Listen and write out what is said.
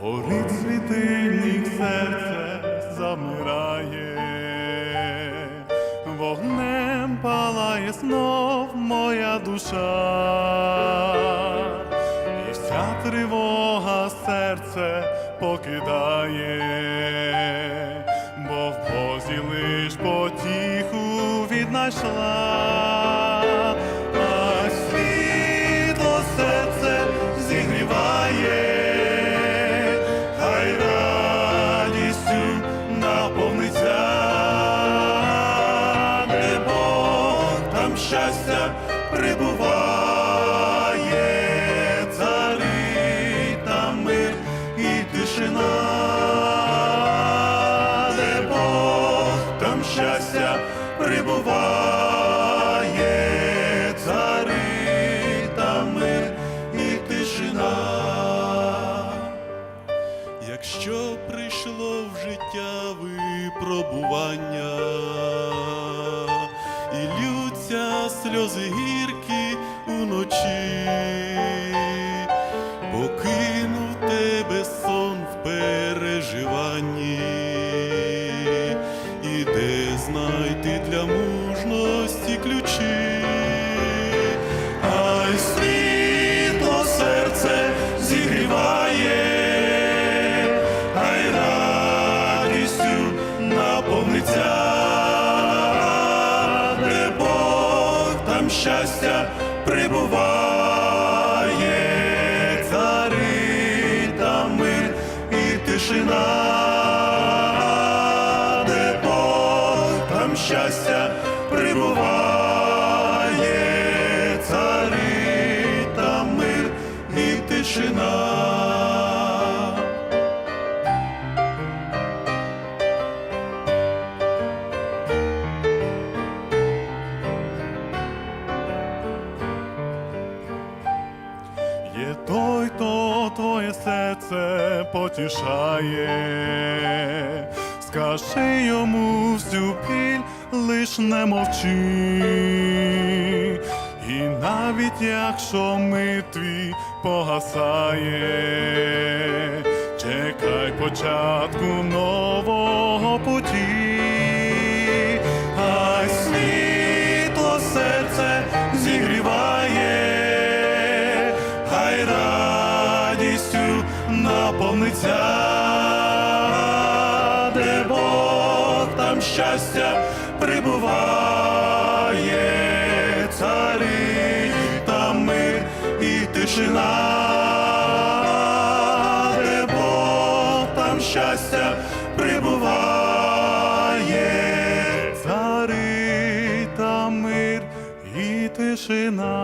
горить світильник, серце замирає, вогнем палає знов моя душа, і вся тривога серце покидає, бо в Бозі лиш потіху віднайшла. Щастя прибуває, царі мир і тишина, де Бог там щастя прибуває, там мир і тишина. Якщо прийшло в життя випробування, сльози гіркі уночі, покинув тебе сон в переживанні, і де знайти для мужності ключі, Там щастя прибуває, цари та мир і тишина, де Бог там щастя прибуває, Той, хто твоє серце потішає, скажи йому всю біль, лиш не мовчи, і навіть якщо мир твій погасає, чекай початку нового путі, радістю наповниться, де Бог там щастя прибуває, царі там мир і тишина, де Бог там щастя прибуває, цари там мир і тишина.